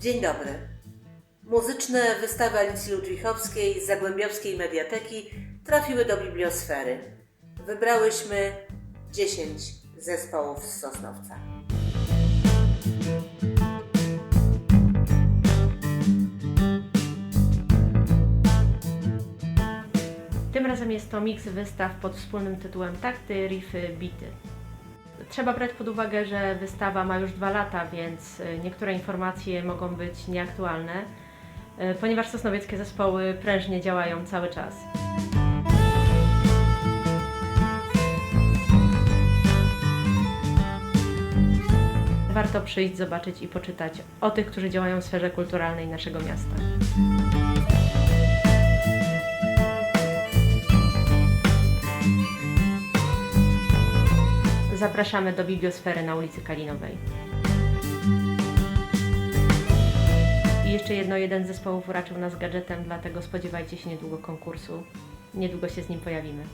Dzień dobry. Muzyczne wystawy Alicji Ludwichowskiej z Zagłębiowskiej Mediateki trafiły do bibliosfery. Wybrałyśmy 10 zespołów z Sosnowca. Tym razem jest to miks wystaw pod wspólnym tytułem Takty, Riffy, Bity. Trzeba brać pod uwagę, że wystawa ma już dwa lata, więc y, niektóre informacje mogą być nieaktualne, y, ponieważ sosnowieckie zespoły prężnie działają cały czas. Warto przyjść, zobaczyć i poczytać o tych, którzy działają w sferze kulturalnej naszego miasta. Zapraszamy do bibliosfery na ulicy Kalinowej. I jeszcze jedno, jeden z zespołów uraczył nas gadżetem, dlatego spodziewajcie się niedługo konkursu. Niedługo się z nim pojawimy.